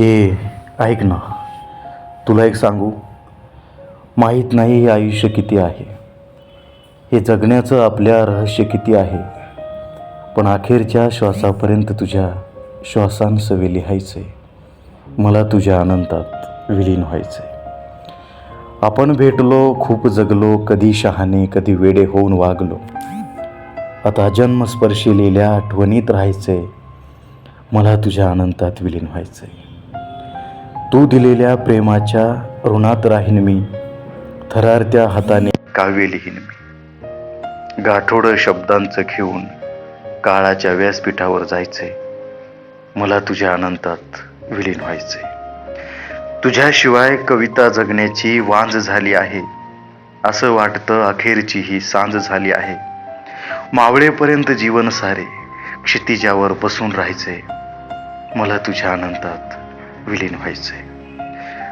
ए ऐक ना. तुला एक सांगू? माहीत नाही हे आयुष्य किती आहे. हे जगण्याचं आपल्या रहस्य किती आहे. पण अखेरच्या श्वासापर्यंत तुझ्या श्वासांसवय लिहायचं. आहे मला तुझ्या अनंतात विलीन व्हायचे. आपण भेटलो खूप जगलो कधी शहाणे कधी वेडे होऊन वागलो. आता जन्मस्पर्शिलेल्या आठवणीत राहायचे. मला तुझ्या अनंतात विलीन व्हायचे. तू दिलेल्या प्रेमाच्या ऋणात राहीन मी. थरारत्या हाताने काव्य लिहीन मी. गाठोडं शब्दांचं घेऊन काळाच्या व्यासपीठावर जायचे. मला तुझ्या अनंतात विलीन व्हायचे. तुझ्याशिवाय कविता जगण्याची वांज झाली आहे. असं वाटतं अखेरची ही सांज झाली आहे. मावळेपर्यंत जीवन सारे क्षितिजावर बसून राहायचे. मला तुझ्या अनंतात विलीन व्हायचंय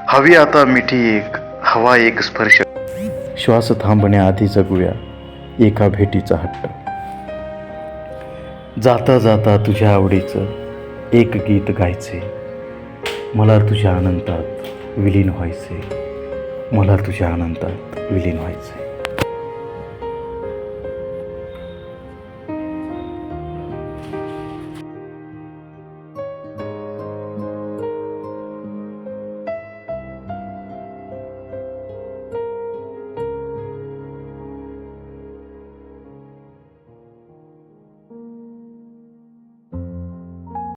हवी आता मिठी एक हवा एक स्पर्श. श्वास थांबण्याआधी जगूया एका भेटीचा हट्ट. जाता जाता तुझ्या आवडीचं एक गीत गायचे. मला तुझ्या आनंदात विलीन व्हायचे. मला तुझ्या आनंदात विलीन व्हायचे.